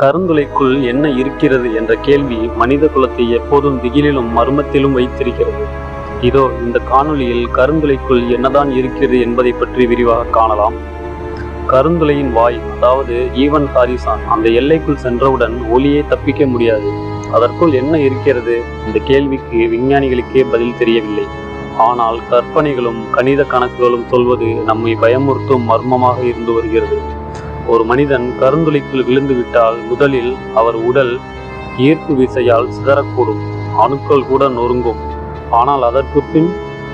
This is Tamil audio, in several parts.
கருந்துளைக்குள் என்ன இருக்கிறது என்ற கேள்வி மனித குலத்தை எப்போதும் திகிலிலும் மர்மத்திலும் வைத்திருக்கிறது. இதோ இந்த காணொளியில் கருந்துளைக்குள் என்னதான் இருக்கிறது என்பதை பற்றி விரிவாக காணலாம். கருந்துளையின் வாய் அதாவது ஈவன் ஹாரிசான் அந்த எல்லைக்குள் சென்றவுடன் ஒளியை தப்பிக்க முடியாது. அதற்குள் என்ன இருக்கிறது? இந்த கேள்விக்கு விஞ்ஞானிகளுக்கே பதில் தெரியவில்லை. ஆனால் கற்பனைகளும் கணித கணக்குகளும் சொல்வது நம்மை பயமுறுத்தும் மர்மமாக இருந்து வருகிறது. ஒரு மனிதன் கருந்துளைக்குள் விழுந்து விட்டால் முதலில் அவர் உடல் ஈர்ப்பு விசையால் சிதறக்கூடும். அணுக்கள் கூட நொறுங்கும். ஆனால் அதற்கு பின்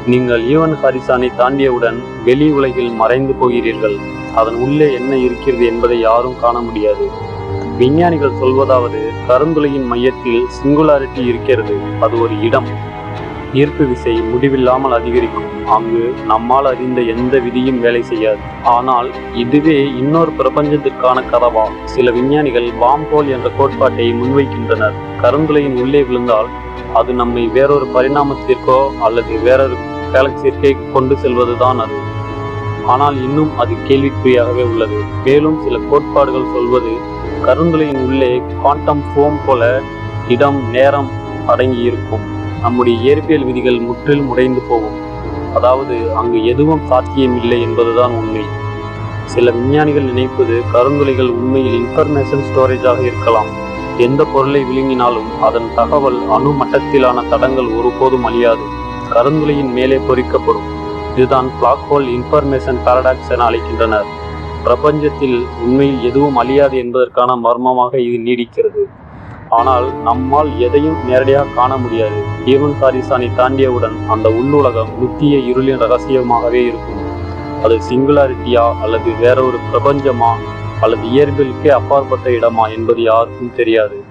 நீங்கள் ஈவன் ஹாரிசானை தாண்டியவுடன் வெளி உலகில் மறைந்து போகிறீர்கள். அதன் உள்ளே என்ன இருக்கிறது என்பதை யாரும் காண முடியாது. விஞ்ஞானிகள் சொல்வதாவது கருந்துளையின் மையத்தில் சிங்குலாரிட்டி இருக்கிறது. அது ஒரு இடம். ஈர்ப்பு விசை முடிவில்லாமல் அதிகரிக்கும். அங்கு நம்மால் அறிந்த எந்த விதியும் வேலை செய்யாது. ஆனால் இதுவே இன்னொரு பிரபஞ்சத்திற்கான கதவா? சில விஞ்ஞானிகள் வாம்போல் என்ற கோட்பாட்டை முன்வைக்கின்றனர். கருந்துளையின் உள்ளே விழுந்தால் அது நம்மை வேறொரு பரிணாமத்திற்கோ அல்லது வேறொரு கேலக்சிற்கே கொண்டு செல்வதுதான் அது. ஆனால் இன்னும் அது கேள்விக்குறியாகவே உள்ளது. மேலும் சில கோட்பாடுகள் சொல்வது கருந்துளையின் உள்ளே குவாண்டம் ஃபோம் போல இடம் நேரம் அடங்கி இருக்கும் நம்முடைய இயற்பியல் விதிகள் முற்றிலும் உடைந்து போகும். அதாவது அங்கு எதுவும் சாத்தியமில்லை என்பதுதான் உண்மை. சில விஞ்ஞானிகள் நினைப்பது கருந்துளைகள் உண்மையில் இன்ஃபர்மேஷன் ஸ்டோரேஜாக இருக்கலாம். எந்த பொருளை விழுங்கினாலும் அதன் தகவல் அணு மட்டத்திலான தடங்கள் ஒருபோதும் அழியாது. கருந்துளையின் மேலே பொறிக்கப்படும். இதுதான் பிளாக் ஹோல் இன்ஃபர்மேஷன் பாரடாக்ஸ் என அழைக்கின்றனர். பிரபஞ்சத்தில் உண்மையில் எதுவும் அழியாது என்பதற்கான மர்மமாக இது நீடிக்கிறது. ஆனால் நம்மால் எதையும் நேரடியாக காண முடியாது. ஈவன் காரிசானை தாண்டியவுடன் அந்த உள்ளுலகம் முத்திய இருளின் ரகசியமாகவே இருக்கும். அது சிங்குலாரிட்டியா அல்லது வேற ஒரு பிரபஞ்சமா அல்லது இயற்பியலுக்கே அப்பாற்பட்ட இடமா என்பது யாருக்கும் தெரியாது.